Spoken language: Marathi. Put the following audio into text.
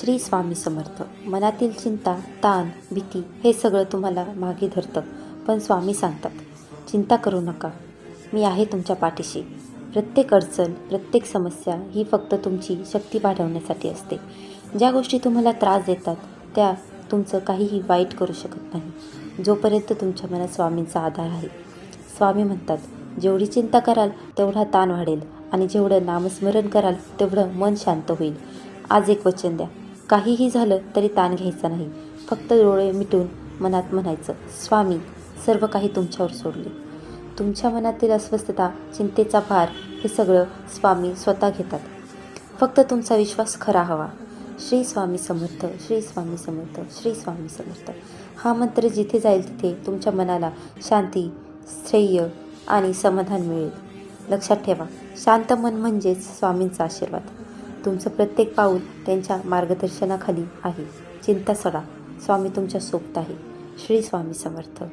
श्री स्वामी समर्थ. मनातील चिंता ताण भीती हे सगळं तुम्हाला मागे धरतं पण स्वामी सांगतात चिंता करू नका. मी आहे तुमच्या पाठीशी. प्रत्येक अडचण प्रत्येक समस्या ही फक्त तुमची शक्ती वाढवण्यासाठी असते. ज्या गोष्टी तुम्हाला त्रास देतात त्या तुमचं काहीही वाईट करू शकत नाही. जोपर्यंत तुमच्या मनात स्वामींचा आधार आहे. स्वामी म्हणतात जेवढी चिंता कराल तेवढा ताण वाढेल आणि जेवढं नामस्मरण कराल तेवढं मन शांत होईल. आज एक वचन द्या. काहीही झालं तरी ताण घ्यायचा नाही. फक्त डोळे मिटून मनात म्हणायचं स्वामी सर्व काही तुमच्यावर सोडले. तुमच्या मनातील अस्वस्थता चिंतेचा भार हे सगळं स्वामी स्वतः घेतात. फक्त तुमचा विश्वास खरा हवा. श्री स्वामी समर्थ श्री स्वामी समर्थ श्री स्वामी समर्थ. हा मंत्र जिथे जाईल तिथे तुमच्या मनाला शांती स्थैर्य आणि समाधान मिळेल. लक्षात ठेवा शांत मन म्हणजेच स्वामींचा आशीर्वाद. तुमचं प्रत्येक पाऊल त्यांच्या मार्गदर्शनाखाली आहे. चिंता सडा. स्वामी तुमच्यासोबत आहे. श्री स्वामी समर्थ.